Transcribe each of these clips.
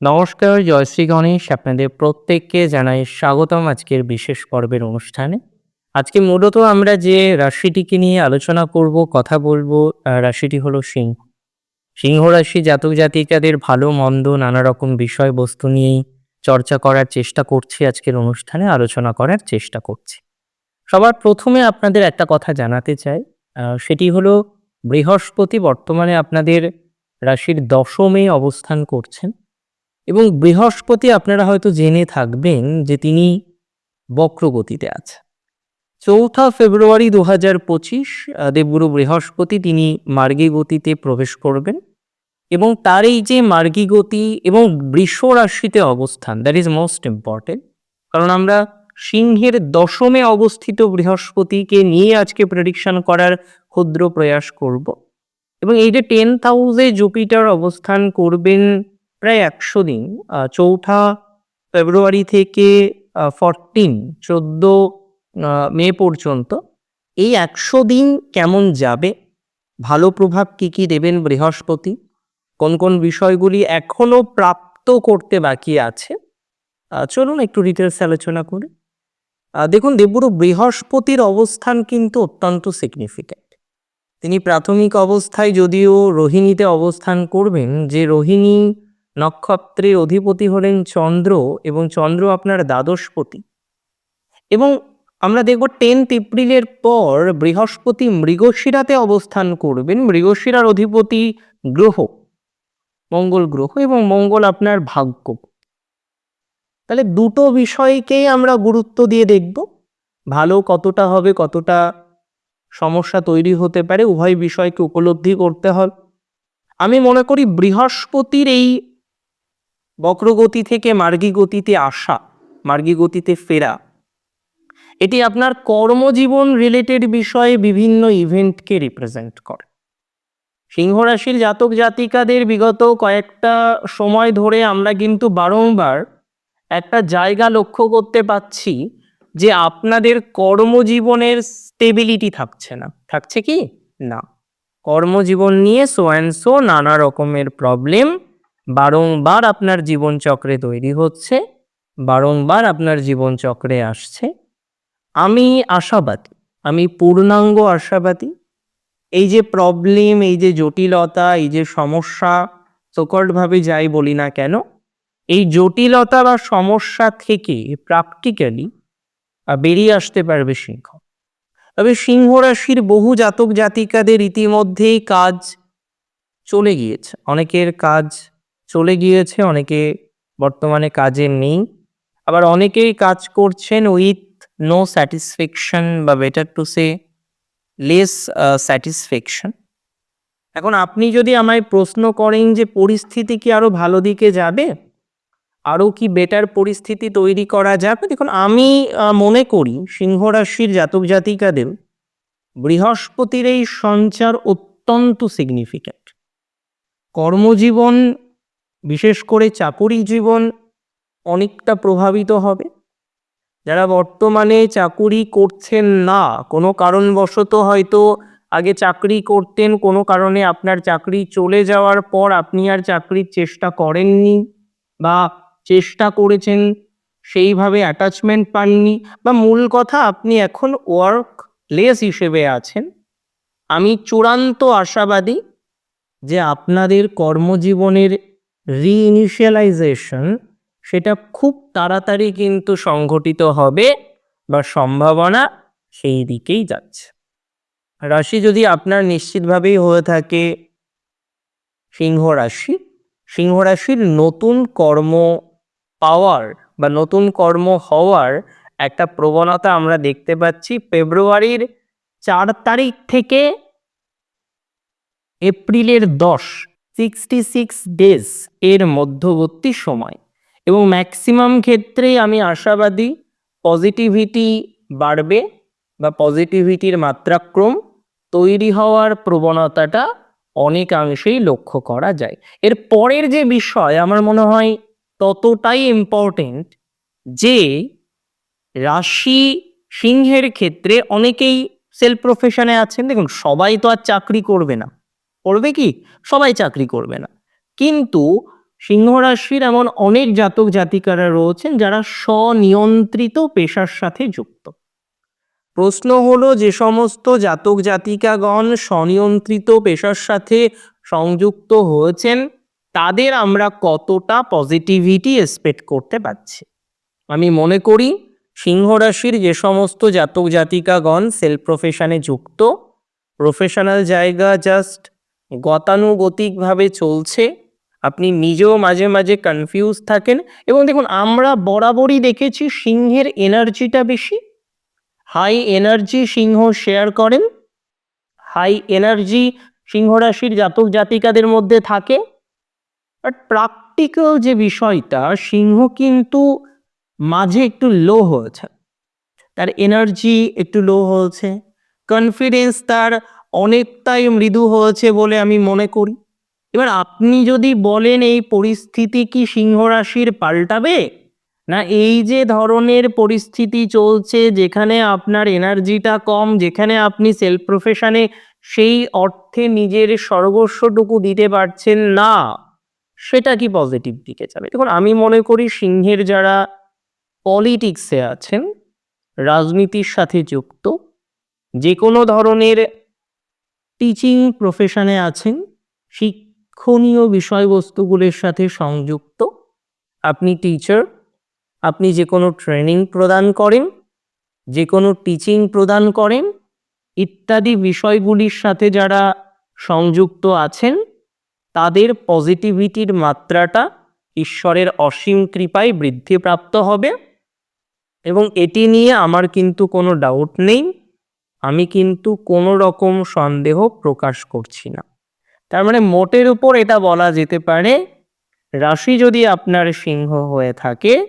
নমস্কার জয়শ্রী গণেশ। আপনাদের প্রত্যেককে জানাই স্বাগতম আজকের বিশেষ পর্বের অনুষ্ঠানে। আজকে মূলত আমরা যে রাশিটিকে নিয়ে আলোচনা করব, কথা বলব রাশিটি হলো সিংহ। সিংহ রাশি জাতক জাতিকাদের ভালো, মন্দ নানা রকম বিষয়বস্তু নিয়েই চর্চা করার চেষ্টা করছি আজকের অনুষ্ঠানে, আলোচনা করার চেষ্টা করছি। সবার প্রথমে আপনাদের একটা কথা জানাতে চাই সেটি হলো বৃহস্পতি বর্তমানে আপনাদের রাশির দশমে অবস্থান করছেন। এবং বৃহস্পতি আপনারা হয়তো জেনে থাকবেন যে তিনি বক্রগতিতে আছে। চৌঠা ফেব্রুয়ারি দু হাজার পঁচিশ দেবগুরু বৃহস্পতি তিনি মার্গী গতিতে প্রবেশ করবেন এবং তার এই যে মার্গী গতি এবং বৃষ রাশিতে অবস্থান দ্যাট ইজ মোস্ট ইম্পর্টেন্ট কারণ আমরা সিংহের দশমে অবস্থিত বৃহস্পতিকে নিয়ে আজকে প্রেডিকশন করার ক্ষুদ্র প্রয়াস করব। এবং এই যে টেন হাউসে জুপিটার অবস্থান করবেন প্রায় একশো দিন চৌঠা ফেব্রুয়ারি থেকে ফরটিন চোদ্দ মে পর্যন্ত এই একশো দিন কেমন যাবে? ভালো প্রভাব কি কি দেবেন বৃহস্পতি? কোন কোন বিষয়গুলি এখনও প্রাপ্ত করতে বাকি আছে? চলুন একটু ডিটেলস আলোচনা করি। দেখুন, দেবগুরু বৃহস্পতির অবস্থান কিন্তু অত্যন্ত সিগনিফিক্যান্ট তিনি প্রাথমিক অবস্থায় যদিও রোহিণীতে অবস্থান করবেন, যে রোহিণী নক্ষত্রের অধিপতি হলেন চন্দ্র এবং চন্দ্র আপনার দ্বাদশপতি। এবং আমরা দেখব টেন্থ এপ্রিলের পর বৃহস্পতি মৃগশিরাতে অবস্থান করবেন। মৃগশিরার অধিপতি গ্রহ, মঙ্গল গ্রহ এবং মঙ্গল আপনার ভাগ্য। তাহলে দুটো বিষয়কেই আমরা গুরুত্ব দিয়ে দেখব। ভালো কতটা হবে, কতটা সমস্যা তৈরি হতে পারে, উভয় বিষয়কে উপলব্ধি করতে হবে। আমি মনে করি বৃহস্পতির এই বক্রগতি থেকে মার্গী গতিতে আসা মার্গী গতিতে ফেরা। এটি আপনার কর্মজীবন রিলেটেড বিষয়ে বিভিন্ন ইভেন্টকে রিপ্রেজেন্ট করে। সিংহ রাশির জাতক জাতিকাদের বিগত কয়েকটা সময় ধরে আমরা কিন্তু বারংবার একটা জায়গা লক্ষ্য করতে পাচ্ছি যে আপনাদের কর্মজীবনের স্টেবিলিটি থাকছে না। থাকছে কি? না। কর্মজীবন নিয়ে সো অ্যান্ড সো নানা রকমের প্রবলেম বারংবার আপনার জীবনচক্রে তৈরি হচ্ছে, বারংবার আপনার জীবনচক্রে আসছে। আমি আশাবাদী, আমি পূর্ণাঙ্গ আশাবাদী। এই যে প্রবলেম এই যে জটিলতা, এই যে সমস্যা ভাবে যাই বলি না কেন, এই জটিলতা বা সমস্যা থেকে প্র্যাকটিক্যালি বেরিয়ে আসতে পারবে সিংহ। তবে সিংহ রাশির বহু জাতক জাতিকাদের ইতিমধ্যেই কাজ চলে গিয়েছে। অনেকের কাজ চলে গিয়েছে, অনেকে বর্তমানে কাজে নেই। আবার অনেকেই কাজ করছেন উইথ নো স্যাটিসফ্যাকশন বা better to say less satisfaction এখন আপনি যদি আমায় প্রশ্ন করেন যে পরিস্থিতি কি আরও ভালো দিকে যাবে? আরও কি বেটার পরিস্থিতি তৈরি করা যাবে? দেখুন, আমি মনে করি সিংহ রাশির জাতক জাতিকাদের বৃহস্পতির এই সঞ্চার অত্যন্ত সিগনিফিক্যান্ট কর্মজীবন বিশেষ করে চাকুরি জীবন অনেকটা প্রভাবিত হবে। যারা বর্তমানে চাকুরি করছেন না, কোনো কারণবশত হয়তো আগে চাকরি করতেন, কোনো কারণে আপনার চাকরি চলে যাওয়ার পর আপনি আর চাকরির চেষ্টা করেননি বা চেষ্টা করেছেন সেইভাবে অ্যাটাচমেন্ট পাননি বা মূল কথা আপনি এখন ওয়ার্ক লেস হিসেবে আছেন। আমি চূড়ান্ত আশাবাদী যে আপনাদের কর্মজীবনের রিইনিশিয়ালাইজেশন সেটা খুব তাড়াতাড়ি কিন্তু সংঘটিত হবে বা সম্ভাবনা সেই দিকেই যাচ্ছে। রাশি যদি আপনার নিশ্চিতভাবেই হয়ে থাকে, সিংহ রাশি, সিংহ রাশির নতুন কর্ম পাওয়ার বা নতুন কর্ম হওয়ার একটা প্রবণতা আমরা দেখতে পাচ্ছি ফেব্রুয়ারির চার তারিখ থেকে এপ্রিলের দশ। সিক্সটি সিক্স ডেজ এর মধ্যবর্তী সময় এবং ম্যাক্সিমাম ক্ষেত্রেই আমি আশাবাদী পজিটিভিটি বাড়বে বা পজিটিভিটির মাত্রাক্রম তৈরি হওয়ার প্রবণতাটা অনেকাংশেই লক্ষ্য করা যায়। এর পরের যে বিষয় আমার মনে হয় ততটাই ইম্পর্টেন্ট যে রাশি সিংহের ক্ষেত্রে অনেকেই সেলফ প্রফেশনে আছেন, দেখুন সবাই তো আর চাকরি করবে না। করবে কি? সবাই চাকরি করবে না। কিন্তু সিংহ রাশির এমন অনেক জাতক জাতিকারা রয়েছেন যারা স্বনিয়ন্ত্রিত পেশার সাথে যুক্ত। প্রশ্ন হলো যে সমস্ত জাতক জাতিকাগণ স্বনিয়ন্ত্রিত পেশার সাথে সংযুক্ত হয়েছেন, তাদের আমরা কতটা পজিটিভিটি এক্সপেক্ট করতে পারছি? আমি মনে করি সিংহ রাশির যে সমস্ত জাতক জাতিকাগণ সেলফ প্রফেশনে যুক্ত প্রফেশনাল জায়গা জাস্ট গতানুগতিকভাবে চলছে। আপনি নিজেও মাঝে মাঝে কনফিউজ থাকেন এবং দেখুন, আমরা বরাবরই দেখেছি সিংহের এনার্জিটা বেশি। হাই এনার্জি সিংহ শেয়ার করেন। হাই এনার্জি সিংহ রাশির জাতক জাতিকাদের মধ্যে থাকে। বাট প্র্যাকটিক্যাল যে বিষয়টা, সিংহ কিন্তু মাঝে একটু লো হয়েছে। তার এনার্জি একটু লো হয়েছে। কনফিডেন্স তার অনেকটাই মৃদু হয়েছে বলে আমি মনে করি। এবার আপনি যদি বলেন এই পরিস্থিতি কি সিংহ রাশির পাল্টাবে? না এই যে ধরনের পরিস্থিতি চলছে, যেখানে আপনার এনার্জিটা কম, যেখানে আপনি সেলফ প্রফেশনে সেই অর্থে নিজের সর্বস্বটুকু দিতে পারছেন না, সেটা কি পজিটিভ দিকে যাবে? দেখুন, আমি মনে করি সিংহের যারা পলিটিক্সে আছেন, রাজনীতির সাথে যুক্ত যে কোনো ধরনের টিচিং প্রফেশনে আছেন, শিক্ষণীয় বিষয়বস্তুগুলির সাথে সংযুক্ত। আপনি টিচার আপনি যে কোনো ট্রেনিং প্রদান করেন, যে কোনো টিচিং প্রদান করেন, ইত্যাদি বিষয়গুলির সাথে যারা সংযুক্ত আছেন, তাদের পজিটিভিটির মাত্রাটা ঈশ্বরের অসীম কৃপায় বৃদ্ধিপ্রাপ্ত হবে। এবং এটি নিয়ে আমার কিন্তু কোনো ডাউট নেই। আমি কিন্তু কোনো রকম সন্দেহ প্রকাশ করছি না। তার মানে মোটের উপর এটা বলা যেতে পারে, রাশি যদি আপনার সিংহ হয়ে থাকে,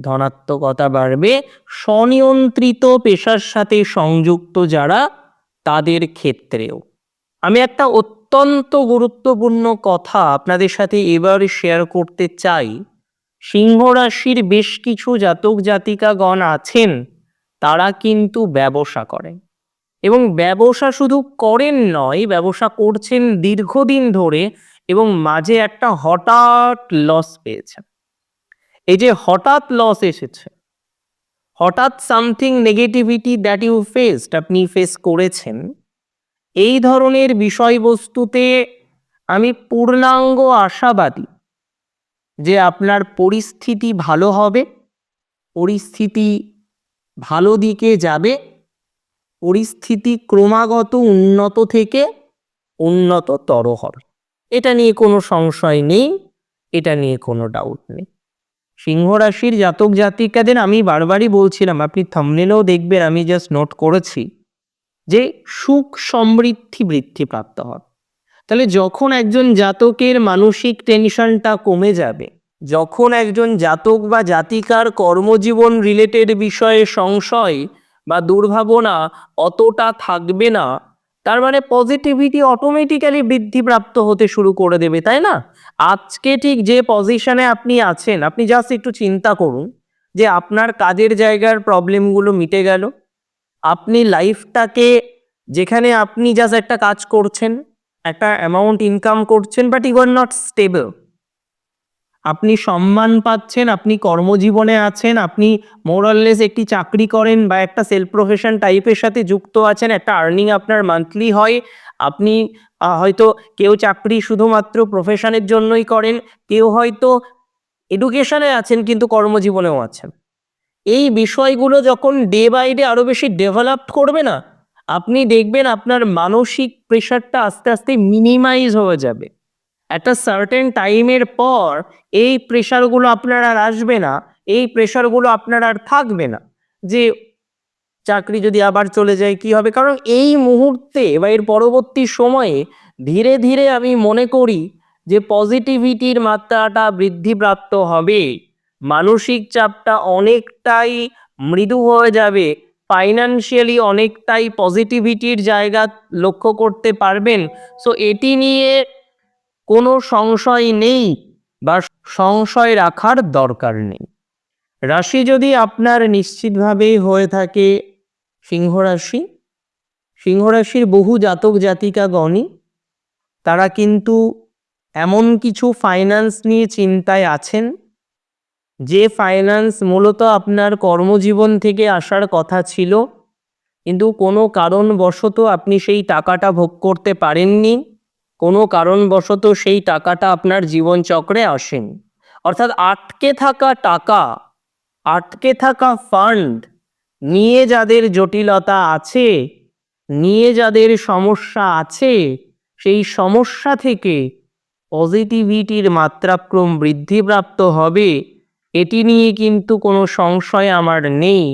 ধনাত্মকতা বাড়বে, স্বনিয়ন্ত্রিত পেশার সাথে সংযুক্ত যারা, তাদের ক্ষেত্রেও। আমি একটা অত্যন্ত গুরুত্বপূর্ণ কথা আপনাদের সাথে এবার শেয়ার করতে চাই। সিংহ রাশির বেশ কিছু জাতক জাতিকাগণ আছেন, তারা কিন্তু ব্যবসা করেন এবং ব্যবসা শুধু করেন নয়, ব্যবসা করছেন দীর্ঘদিন ধরে এবং মাঝে একটা হঠাৎ লস পেয়েছেন। এই যে হঠাৎ লস এসেছে, হঠাৎ something negativity that you faced আপনি ফেস করেছেন, এই ধরনের বিষয়বস্তুতে আমি পূর্ণাঙ্গ আশাবাদী যে আপনার পরিস্থিতি ভালো হবে, পরিস্থিতি ভালো দিকে যাবে পরিস্থিতি ক্রমাগত উন্নত থেকে উন্নততর হবে এটা নিয়ে কোনো সংশয় নেই, এটা নিয়ে কোনো ডাউট নেই। সিংহ রাশির জাতক জাতিকাদের আমি বারবারই বলছিলাম, আপনি থামনেলেও দেখবেন, আমি জাস্ট নোট করেছি যে সুখ সমৃদ্ধি বৃদ্ধি প্রাপ্ত হবে তাহলে যখন একজন জাতকের মানসিক টেনশনটা কমে যাবে, যখন একজন জাতক বা জাতিকার কর্মজীবন রিলেটেড বিষয়ে সংশয় বা দুর্ভাবনা অতটা থাকবে না। তার মানে পজিটিভিটি অটোমেটিক্যালি বৃদ্ধিপ্রাপ্ত হতে শুরু করে দেবে, তাই না? আজকে ঠিক যে পজিশনে আপনি আছেন, আপনি জাস্ট একটু চিন্তা করুন যে আপনার কাজের জায়গার প্রবলেমগুলো মিটে গেল। আপনি লাইফটাকে যেখানে আপনি জাস্ট একটা কাজ করছেন, একটা অ্যামাউন্ট ইনকাম করছেন but you are not stable আপনি সম্মান পাচ্ছেন, আপনি কর্মজীবনে আছেন, আপনি মোরাললেস একটি চাকরি করেন বা একটা সেলফ প্রফেশন টাইপের সাথে যুক্ত আছেন, একটা আর্নিং আপনার মান্থলি হয়। আপনি হয়তো কেউ চাকরি শুধুমাত্র প্রফেশনের জন্যই করেন, কেউ হয়তো এডুকেশনে আছেন কিন্তু কর্মজীবনেও আছেন। এই বিষয়গুলো যখন ডে বাই ডে আরও বেশি ডেভেলপ করবে না, আপনি দেখবেন আপনার মানসিক প্রেশারটা আস্তে আস্তে মিনিমাইজ হয়ে যাবে। একটা সার্টেন টাইমের পর, এই প্রেশারগুলো আপনার আর আসবে না, এই প্রেশারগুলো আপনার আর থাকবে না। যে চাকরি যদি আবার চলে যায়, কি হবে? কারণ এই মুহূর্তে বা এর পরবর্তী সময়ে ধীরে ধীরে আমি মনে করি যে পজিটিভিটির মাত্রাটা বৃদ্ধিপ্রাপ্ত হবে। মানসিক চাপটা অনেকটাই মৃদু হয়ে যাবে। ফাইনান্সিয়ালি অনেকটাই পজিটিভিটির জায়গা লক্ষ্য করতে পারবেন। সো এটি নিয়ে কোনো সংশয় নেই বা সংশয় রাখার দরকার নেই। রাশি যদি আপনার নিশ্চিতভাবেই হয়ে থাকে সিংহ রাশি, সিংহ রাশির বহু জাতক জাতিকাগণই, তারা কিন্তু এমন কিছু ফাইন্যান্স নিয়ে চিন্তায় আছেন, যে ফাইন্যান্স মূলত আপনার কর্মজীবন থেকে আসার কথা ছিল, কিন্তু কোনো কারণবশত আপনি সেই টাকাটা ভোগ করতে পারেননি। কোনো কারণবশত সেই টাকাটা আপনার জীবনচক্রে আসেনি। অর্থাৎ আটকে থাকা টাকা, আটকে থাকা ফান্ড নিয়ে যাদের জটিলতা আছে, নিয়ে যাদের সমস্যা আছে, সেই সমস্যা থেকে পজিটিভিটির মাত্রাক্রম বৃদ্ধিপ্রাপ্ত হবে। এটি নিয়ে কিন্তু কোনো সংশয় আমার নেই,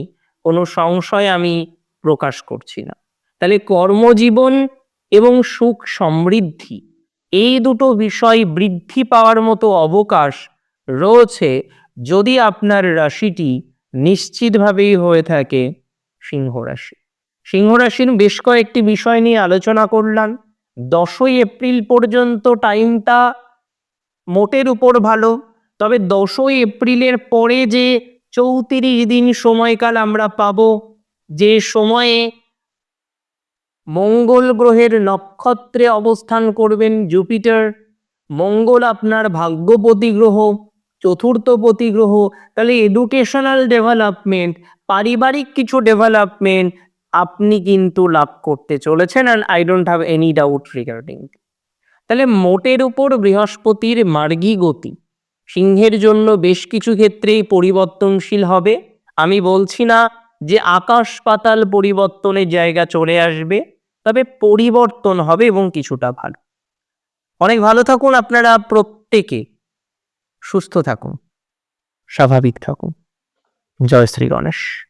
কোনো সংশয় আমি প্রকাশ করছি না। তাহলে কর্মজীবন এবং সুখ সমৃদ্ধি। এই দুটো বিষয় বৃদ্ধি পাওয়ার মতো অবকাশ রয়েছে যদি আপনার রাশিটি নিশ্চিতভাবেই হয়ে থাকে সিংহ রাশি। সিংহ রাশির বেশ কয়েকটি বিষয় নিয়ে আলোচনা করলাম। দশই এপ্রিল পর্যন্ত টাইমটা মোটের উপর ভালো, তবে দশই এপ্রিলের পরে যে চৌত্রিশ দিন সময়কাল আমরা পাবো, যে সময়ে মঙ্গল গ্রহের নক্ষত্রে অবস্থান করবেন জুপিটার। মঙ্গল আপনার ভাগ্যপতি গ্রহ, চতুর্থপতি গ্রহ, তাহলে এডুকেশনাল ডেভেলপমেন্ট পারিবারিক কিছু ডেভেলপমেন্ট আপনি কিন্তু লাভ করতে চলেছেন and I don't have any doubt regarding তাহলে মোটের উপর বৃহস্পতির মার্গী গতি। সিংহের জন্য বেশ কিছু ক্ষেত্রেই পরিবর্তনশীল হবে। আমি বলছি না যে আকাশ পাতাল পরিবর্তনের জায়গা চলে আসবে। তবে পরিবর্তন হবে এবং কিছুটা ভালো। অনেক ভালো থাকুন আপনারা প্রত্যেকে। সুস্থ থাকুন। স্বাভাবিক থাকুন। জয় শ্রী গণেশ।